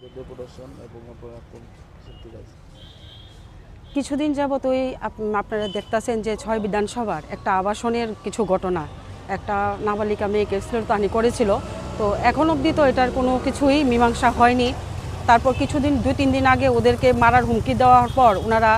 এবং কিছুদিন যাবত ওই আপনারা দেখতেছেন যে ছয় বিধানসভার একটা আবাসনের কিছু ঘটনা। একটা নাবালিকা মেয়েকে শ্লীলতাহানি করেছিল। তো এখন অবধি তো এটার কোনো কিছুই মীমাংসা হয়নি। তারপর কিছুদিন, দুই, তিন দিন আগে ওদেরকে মারার হুমকি দেওয়ার পর ওনারা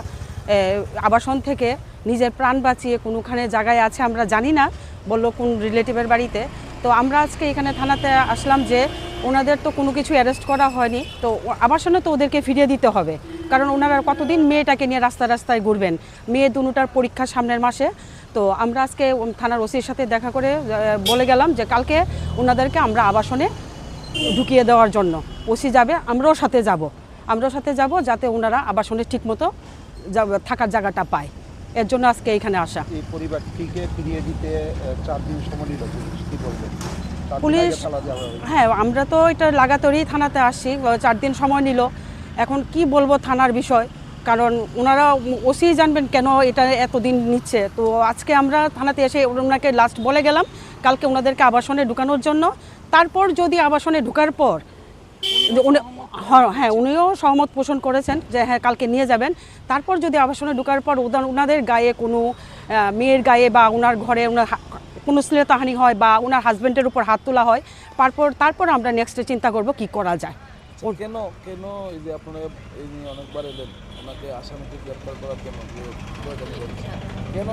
আবাসন থেকে নিজের প্রাণ বাঁচিয়ে কোনোখানে জায়গায় আছে আমরা জানি না। বলল কোন রিলেটিভের বাড়িতে। তো আমরা আজকে এখানে থানাতে আসলাম যে ওনাদের তো কোনো কিছু অ্যারেস্ট করা হয়নি। তো ও- আবাসনে তো ওদেরকে ফিরিয়ে দিতে হবে। কারণ ওনারা কতদিন মেয়েটাকে নিয়ে রাস্তা রাস্তায় ঘুরবেন? মেয়ে দুটার পরীক্ষা সামনের মাসে। তো আমরা আজকে থানার ওসির সাথে দেখা করে বলে গেলাম যে কালকে ওনাদেরকে আমরা আবাসনে ঢুকিয়ে দেওয়ার জন্য। ওসি যাবে, আমরাও সাথে যাব। আমরাও সাথে যাব যাতে ওনারা আবাসনে ঠিকমতো থাকার জায়গাটা পায়। এর জন্য আজকে এখানে আসা। এই পরিবারটিকে ফিরিয়ে দিতে চার দিন সময় নিল পুলিশ। কি বলবেন। হ্যাঁ আমরা তো এটা লাগাতারই থানাতে আসি চার দিন সময় নিল। এখন কি বলব থানার বিষয়? কারণ ওনারা ওসি জানবেন কেন এটা এতদিন নিচ্ছে। তো আজকে আমরা থানাতে এসে ওনাকে লাস্ট বলে গেলাম কালকে ওনাদেরকে আবাসনে ঢুকানোর জন্য। তারপর যদি আবাসনে ঢুকার পর উনি- হ্যাঁ, হ্যাঁ উনিও সহমত পোষণ করেছেন যে হ্যাঁ কালকে নিয়ে যাবেন। তারপর যদি আবাসনে ঢোকার পর ওনাদের গায়ে কোনো মেয়ের গায়ে বা ওনার ঘরে ওনার কোনো শ্লীলতাহানি হয় বা ওনার হাজব্যান্ডের উপর হাত তোলা হয় তারপর তারপর আমরা নেক্সটে চিন্তা করব কি করা যায়। আচ্ছা, কেন কেন এই যে আপনারা এই নিয়ে অনেকবার এলেন? ওনাকে আসামিকে গ্রেপ্তার করার জন্য যে প্রয়োজনে বলছেন কেন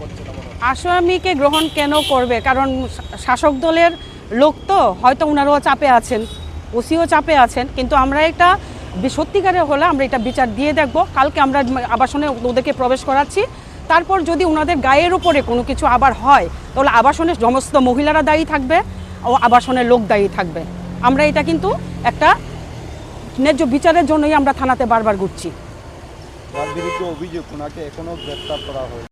করছে না আসামিকে গ্রহণ কেন করবে? কারণ শাসক দলের লোক তো হয়তো ওনারাও চাপে আছেন। ওসিও চাপে আছেন, কিন্তু আমরা এটা সত্যিকারের হলে আমরা এটা বিচার দিয়ে দেখব। কালকে আমরা আবাসনে ওদেরকে প্রবেশ করাচ্ছি। তারপর যদি ওনাদের গায়ের উপরে কোনো কিছু আবার হয়, তাহলে আবাসনের সমস্ত মহিলারা দায়ী থাকবে ও আবাসনের লোক দায়ী থাকবে। আমরা এটা কিন্তু একটা ন্যায্য বিচারের জন্যই আমরা থানাতে বারবার ঘুরছি। অভিযোগ ওনাকে এখনও গ্রেপ্তার করা হয়